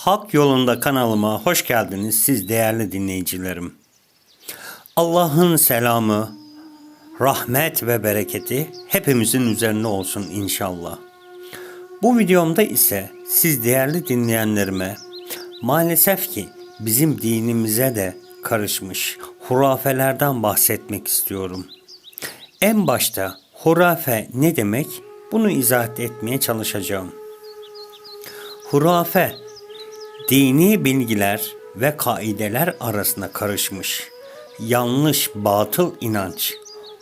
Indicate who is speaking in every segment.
Speaker 1: Hak Yolunda kanalıma hoş geldiniz siz değerli dinleyicilerim. Allah'ın selamı, rahmet ve bereketi hepimizin üzerine olsun inşallah. Bu videomda ise siz değerli dinleyenlerime maalesef ki bizim dinimize de karışmış hurafelerden bahsetmek istiyorum. En başta hurafe ne demek? Bunu izah etmeye çalışacağım. Hurafe, dini bilgiler ve kaideler arasında karışmış, yanlış batıl inanç,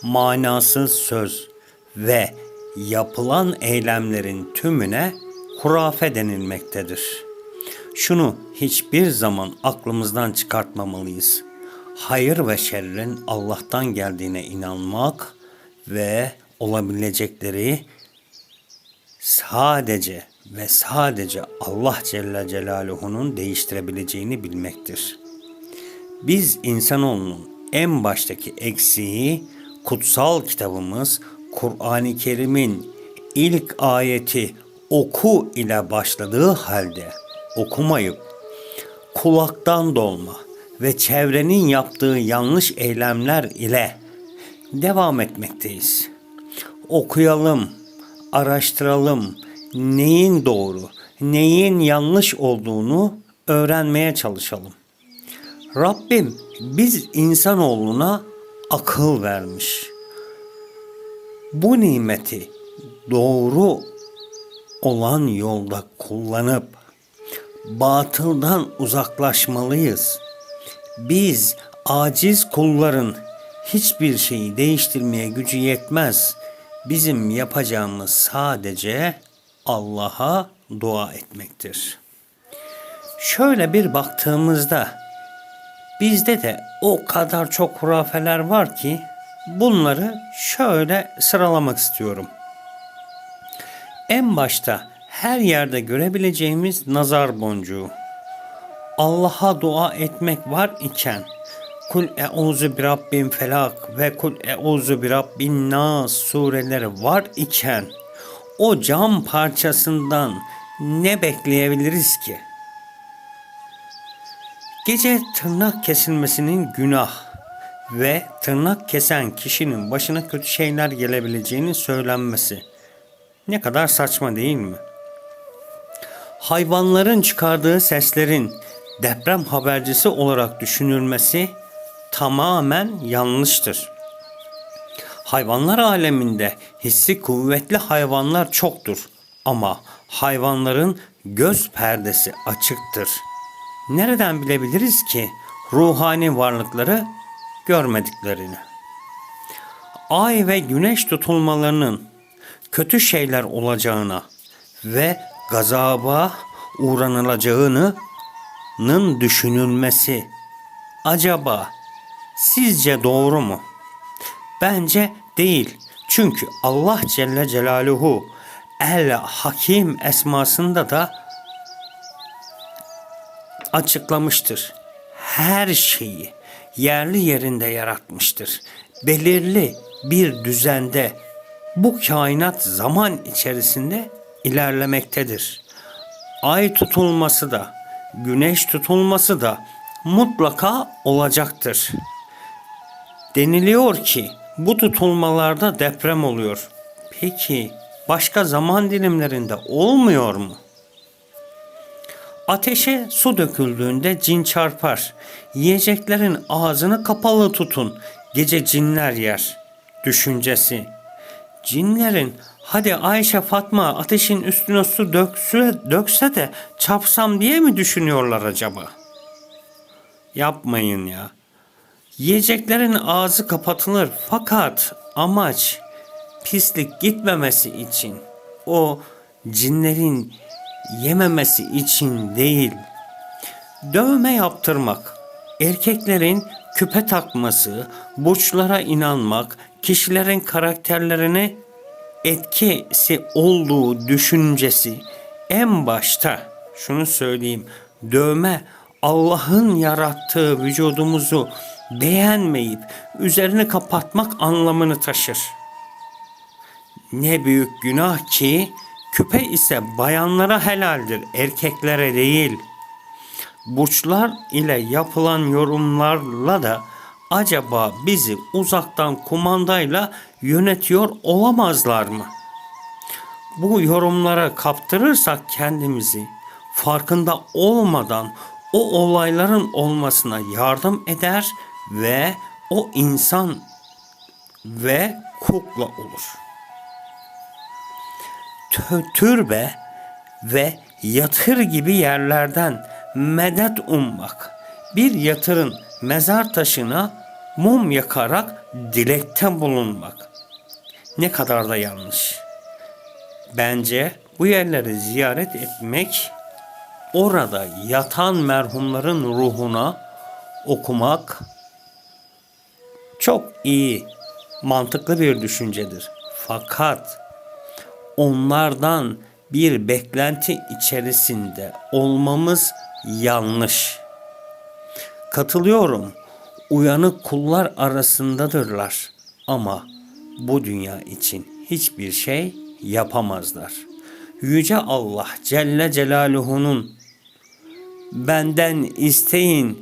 Speaker 1: manasız söz ve yapılan eylemlerin tümüne hurafe denilmektedir. Şunu hiçbir zaman aklımızdan çıkartmamalıyız. Hayır ve şerrin Allah'tan geldiğine inanmak ve olabilecekleri sadece ve sadece Allah Celle Celaluhu'nun değiştirebileceğini bilmektir. Biz insanoğlunun en baştaki eksiği kutsal kitabımız Kur'an-ı Kerim'in ilk ayeti oku ile başladığı halde okumayıp kulaktan dolma ve çevrenin yaptığı yanlış eylemler ile devam etmekteyiz. Okuyalım, araştıralım, neyin doğru, neyin yanlış olduğunu öğrenmeye çalışalım. Rabbim biz insanoğluna akıl vermiş. Bu nimeti doğru olan yolda kullanıp batıldan uzaklaşmalıyız. Biz aciz kulların hiçbir şeyi değiştirmeye gücü yetmez. Bizim yapacağımız sadece Allah'a dua etmektir. Şöyle bir baktığımızda bizde de o kadar çok hurafeler var ki bunları şöyle sıralamak istiyorum. En başta her yerde görebileceğimiz nazar boncuğu. Allah'a dua etmek var iken Kul euzu bi rabbin felak ve kul euzu bi rabbin nas sureleri var iken o cam parçasından ne bekleyebiliriz ki? Gece tırnak kesilmesinin günah ve tırnak kesen kişinin başına kötü şeyler gelebileceğini söylenmesi ne kadar saçma değil mi? Hayvanların çıkardığı seslerin deprem habercisi olarak düşünülmesi tamamen yanlıştır. Hayvanlar aleminde hissi kuvvetli hayvanlar çoktur ama hayvanların göz perdesi açıktır. Nereden bilebiliriz ki ruhani varlıkları görmediklerini? Ay ve güneş tutulmalarının kötü şeyler olacağına ve gazaba uğranılacağını nın düşünülmesi acaba sizce doğru mu? Bence değil. Çünkü Allah Celle Celaluhu El Hakim esmasında da açıklamıştır. Her şeyi yerli yerinde yaratmıştır. Belirli bir düzende bu kainat zaman içerisinde ilerlemektedir. Ay tutulması da, güneş tutulması da mutlaka olacaktır. Deniliyor ki bu tutulmalarda deprem oluyor. Peki başka zaman dilimlerinde olmuyor mu? Ateşe su döküldüğünde cin çarpar. Yiyeceklerin ağzını kapalı tutun. Gece cinler yer. Düşüncesi. Cinlerin hadi Ayşe Fatma ateşin üstüne su dökse, dökse de çarpsam diye mi düşünüyorlar acaba? Yapmayın ya. Yiyeceklerin ağzı kapatılır fakat amaç pislik gitmemesi için o cinlerin yememesi için değil. Dövme yaptırmak, erkeklerin küpe takması, burçlara inanmak, kişilerin karakterlerine etkisi olduğu düşüncesi en başta şunu söyleyeyim. Dövme Allah'ın yarattığı vücudumuzu beğenmeyip üzerini kapatmak anlamını taşır. Ne büyük günah ki küpe ise bayanlara helaldir, erkeklere değil. burçlar ile yapılan yorumlarla da acaba bizi uzaktan kumandayla yönetiyor olamazlar mı? Bu yorumlara kaptırırsak kendimizi farkında olmadan o olayların olmasına yardım eder ve o insan ve kukla olur. Türbe ve yatır gibi yerlerden medet ummak, bir yatırın mezar taşına mum yakarak dilekte bulunmak ne kadar da yanlış. Bence bu yerleri ziyaret etmek, orada yatan merhumların ruhuna okumak çok iyi, mantıklı bir düşüncedir. Fakat onlardan bir beklenti içerisinde olmamız yanlış. Katılıyorum. Uyanık kullar arasındadırlar ama bu dünya için hiçbir şey yapamazlar. Yüce Allah Celle Celaluhu'nun benden isteyin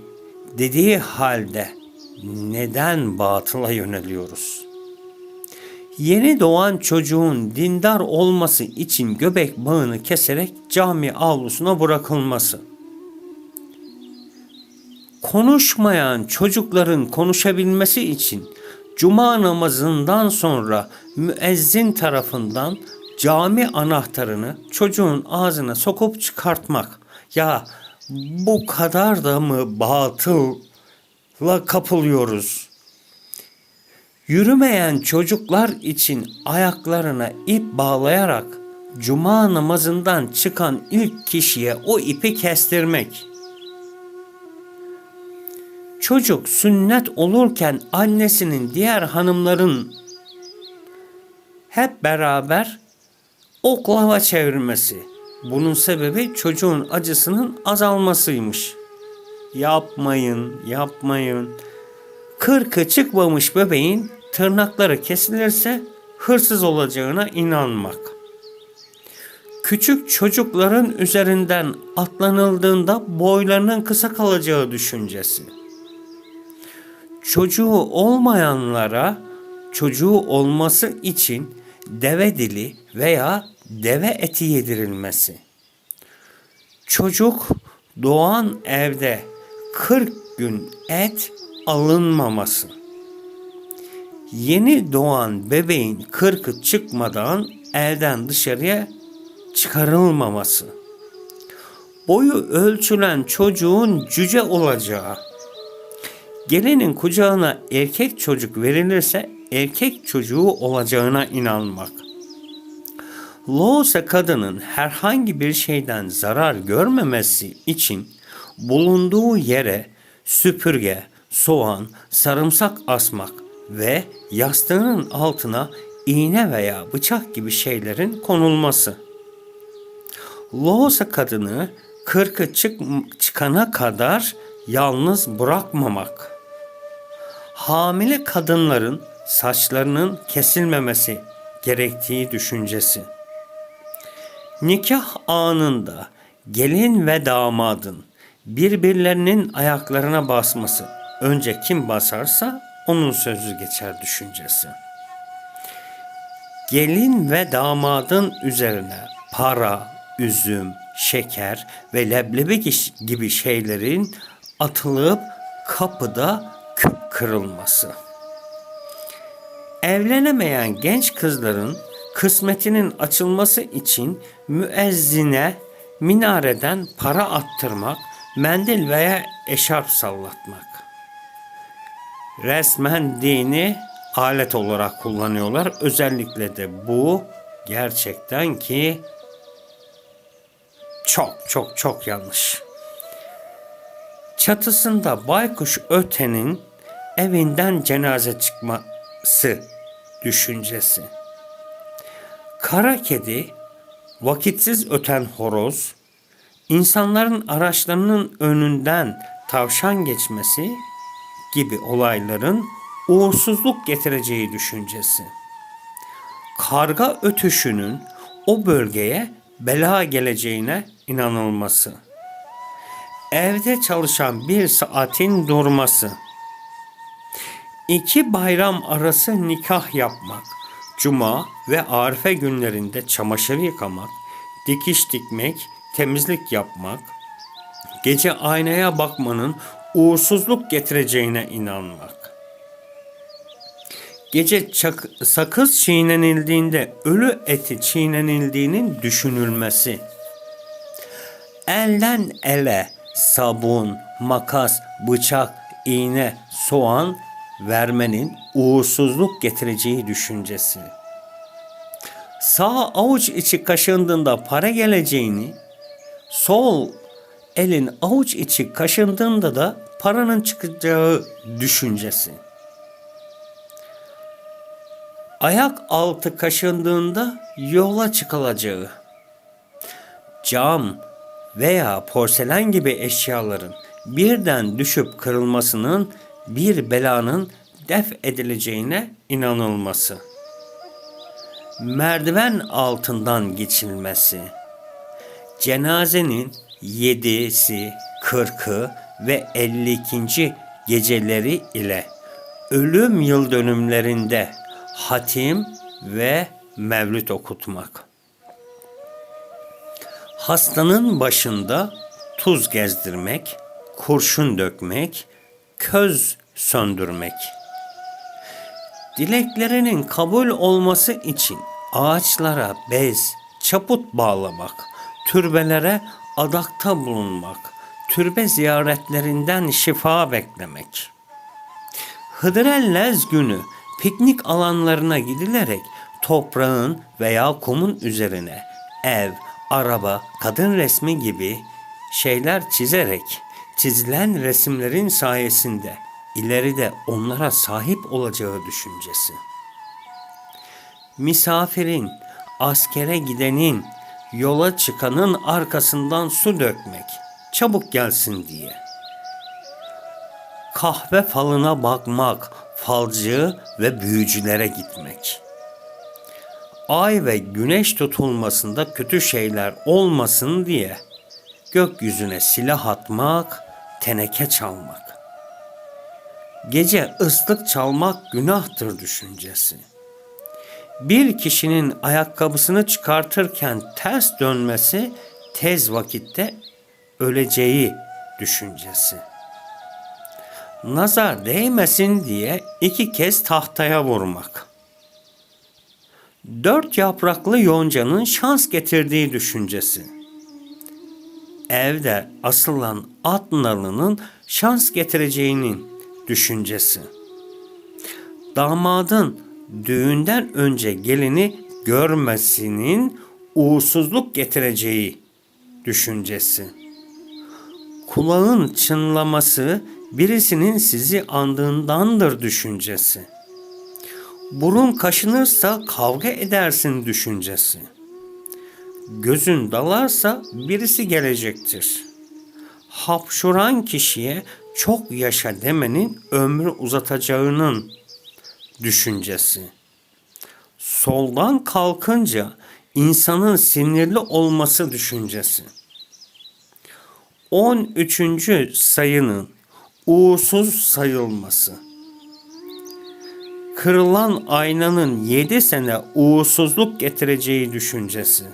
Speaker 1: dediği halde neden batıla yöneliyoruz? Yeni doğan çocuğun dindar olması için göbek bağını keserek cami avlusuna bırakılması. Konuşmayan çocukların konuşabilmesi için cuma namazından sonra müezzin tarafından cami anahtarını çocuğun ağzına sokup çıkartmak. Ya bu kadar da mı batılla kapılıyoruz? Yürümeyen çocuklar için ayaklarına ip bağlayarak cuma namazından çıkan ilk kişiye o ipi kestirmek. Çocuk sünnet olurken annesinin diğer hanımların hep beraber oklava çevirmesi. Bunun sebebi çocuğun acısının azalmasıymış. Yapmayın, yapmayın. Kırkı çıkmamış bebeğin tırnakları kesilirse hırsız olacağına inanmak. Küçük çocukların üzerinden atlanıldığında boylarının kısa kalacağı düşüncesi. Çocuğu olmayanlara çocuğu olması için deve dili veya deve eti yedirilmesi. Çocuk doğan evde 40 gün et alınmaması. Yeni doğan bebeğin kırkı çıkmadan elden dışarıya çıkarılmaması. Boyu ölçülen çocuğun cüce olacağı. Gelinin kucağına erkek çocuk verilirse erkek çocuğu olacağına inanmak. Loğusa kadının herhangi bir şeyden zarar görmemesi için bulunduğu yere süpürge, soğan, sarımsak asmak ve yastığının altına iğne veya bıçak gibi şeylerin konulması. Loğusa kadını kırkı çık çıkana kadar yalnız bırakmamak. Hamile kadınların saçlarının kesilmemesi gerektiği düşüncesi. Nikah anında gelin ve damadın birbirlerinin ayaklarına basması önce kim basarsa onun sözü geçer düşüncesi. Gelin ve damadın üzerine para, üzüm, şeker ve leblebi gibi şeylerin atılıp kapıda küp kırılması. Evlenemeyen genç kızların kısmetinin açılması için müezzine minareden para attırmak, mendil veya eşarp sallatmak. Resmen dini alet olarak kullanıyorlar. Özellikle de bu gerçekten ki çok çok çok yanlış. Çatısında baykuş ötenin evinden cenaze çıkması düşüncesi. Kara kedi, vakitsiz öten horoz, insanların araçlarının önünden tavşan geçmesi gibi olayların uğursuzluk getireceği düşüncesi. Karga ötüşünün o bölgeye bela geleceğine inanılması. evde çalışan bir saatin durması, iki bayram arası nikah yapmak, cuma ve arife günlerinde çamaşır yıkamak, dikiş dikmek, temizlik yapmak, gece aynaya bakmanın uğursuzluk getireceğine inanmak. Gece çak- sakız çiğnenildiğinde ölü eti çiğnenildiğinin düşünülmesi. Elden ele sabun, makas, bıçak, iğne, soğan vermenin uğursuzluk getireceği düşüncesi. Sağ avuç içi kaşındığında para geleceğini, sol elin avuç içi kaşındığında da paranın çıkacağı düşüncesi. Ayak altı kaşındığında yola çıkılacağı. Cam veya porselen gibi eşyaların birden düşüp kırılmasının bir belanın def edileceğine inanılması. Merdiven altından geçilmesi. Cenazenin yedisi, kırkı ve 52. geceleri ile ölüm yıl dönümlerinde hatim ve mevlüt okutmak. Hastanın başında tuz gezdirmek, kurşun dökmek, köz söndürmek. Dileklerinin kabul olması için ağaçlara bez, çaput bağlamak, türbelere adakta bulunmak, türbe ziyaretlerinden şifa beklemek. Hıdrellez günü piknik alanlarına gidilerek toprağın veya kumun üzerine ev, araba, kadın resmi gibi şeyler çizerek çizilen resimlerin sayesinde ileride onlara sahip olacağı düşüncesi. Misafirin, askere gidenin, yola çıkanın arkasından su dökmek, çabuk gelsin diye. Kahve falına bakmak, falcı ve büyücülere gitmek. Ay ve güneş tutulmasında kötü şeyler olmasın diye gökyüzüne silah atmak, teneke çalmak. Gece ıslık çalmak günahtır düşüncesi. Bir kişinin ayakkabısını çıkartırken ters dönmesi tez vakitte öleceği düşüncesi. Nazar değmesin diye iki kez tahtaya vurmak. Dört yapraklı yoncanın şans getirdiği düşüncesi. Evde asılan at nalının şans getireceğinin düşüncesi. Damadın düğünden önce gelini görmesinin uğursuzluk getireceği düşüncesi. Kulağın çınlaması birisinin sizi andığındandır düşüncesi. Burun kaşınırsa kavga edersin düşüncesi. Gözün dalarsa birisi gelecektir. Hapşuran kişiye çok yaşa demenin ömrü uzatacağının düşüncesi. Soldan kalkınca insanın sinirli olması düşüncesi. 13. sayının uğursuz sayılması. Kırılan aynanın 7 sene uğursuzluk getireceği düşüncesi.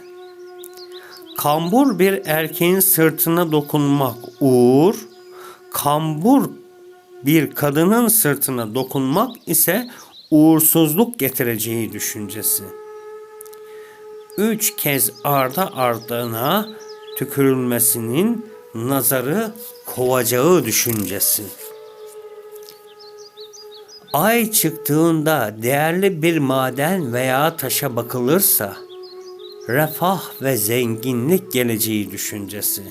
Speaker 1: Kambur bir erkeğin sırtına dokunmak uğur, kambur bir kadının sırtına dokunmak ise uğursuzluk getireceği düşüncesi. Üç kez arda ardına tükürülmesinin nazarı kovacağı düşüncesi. Ay çıktığında değerli bir maden veya taşa bakılırsa refah ve zenginlik geleceği düşüncesi.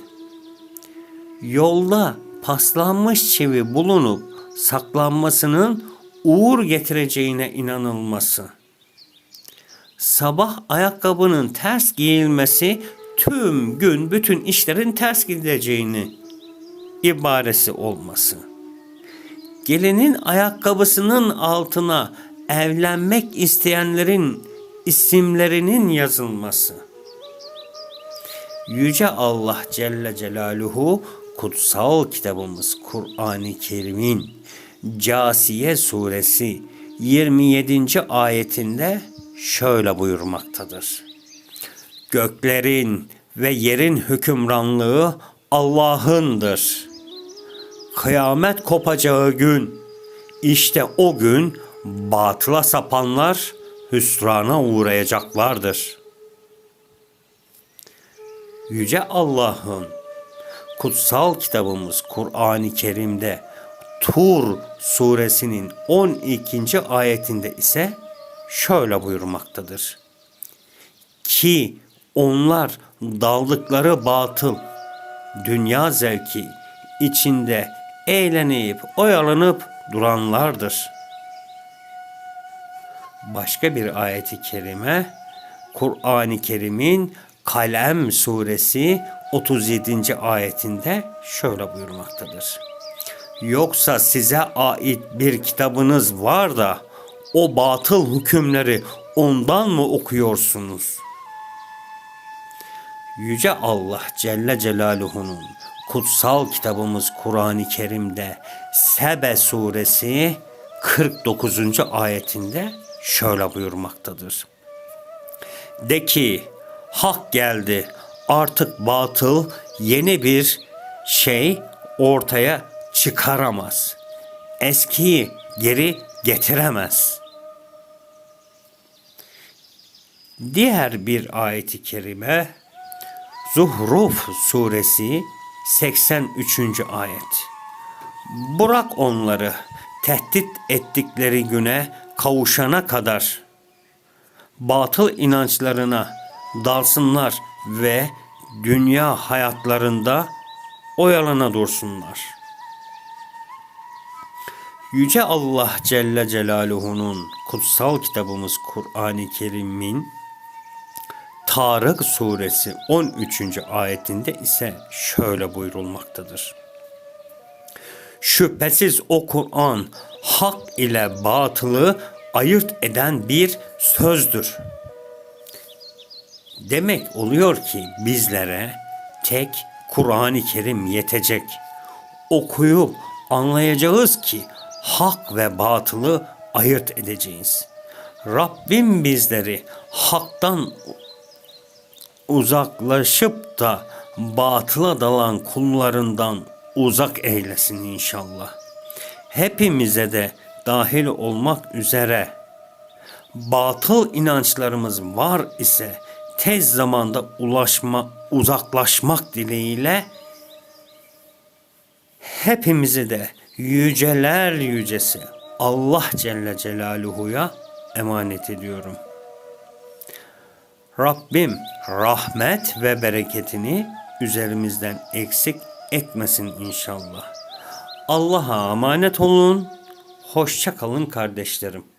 Speaker 1: Yolda paslanmış çivi bulunup saklanmasının uğur getireceğine inanılması. Sabah ayakkabının ters giyilmesi tüm gün bütün işlerin ters gideceğini ibaresi olması. Gelinin ayakkabısının altına evlenmek isteyenlerin isimlerinin yazılması. Yüce Allah Celle Celaluhu kutsal kitabımız Kur'an-ı Kerim'in Casiye suresi 27. ayetinde şöyle buyurmaktadır. Göklerin ve yerin hükümranlığı Allah'ındır. Kıyamet kopacağı gün, işte o gün batıla sapanlar hüsrana uğrayacaklardır. Yüce Allah'ın kutsal kitabımız Kur'an-ı Kerim'de Tur suresinin 12. ayetinde ise şöyle buyurmaktadır. Ki onlar daldıkları batıl, dünya zevki içinde eğlenip oyalanıp duranlardır. Başka bir ayeti kerime Kur'an-ı Kerim'in Kalem suresi 37. ayetinde şöyle buyurmaktadır. Yoksa size ait bir kitabınız var da o batıl hükümleri ondan mı okuyorsunuz? Yüce Allah Celle Celaluhu'nun kutsal kitabımız Kur'an-ı Kerim'de Sebe suresi 49. ayetinde şöyle buyurmaktadır. De ki hak geldi artık batıl yeni bir şey ortaya çıkaramaz. Eskiyi geri getiremez. Diğer bir ayeti kerime Zuhruf suresi 83. ayet. Bırak onları tehdit ettikleri güne kavuşana kadar batıl inançlarına dalsınlar ve dünya hayatlarında oyalana dursunlar. Yüce Allah Celle Celaluhu'nun kutsal kitabımız Kur'an-ı Kerim'in Tarık suresi 13. ayetinde ise şöyle buyurulmaktadır. Şüphesiz o Kur'an hak ile batılı ayırt eden bir sözdür. Demek oluyor ki bizlere tek Kur'an-ı Kerim yetecek. Okuyup anlayacağız ki hak ve batılı ayırt edeceğiz. Rabbim bizleri haktan uzaklaşıp da batıla dalan kullarından uzak eylesin inşallah. Hepimize de dahil olmak üzere batıl inançlarımız var ise tez zamanda ulaşma, uzaklaşmak dileğiyle hepimizi de yüceler yücesi Allah Celle Celaluhu'ya emanet ediyorum. Rabbim rahmet ve bereketini üzerimizden eksik etmesin inşallah. Allah'a emanet olun. Hoşça kalın kardeşlerim.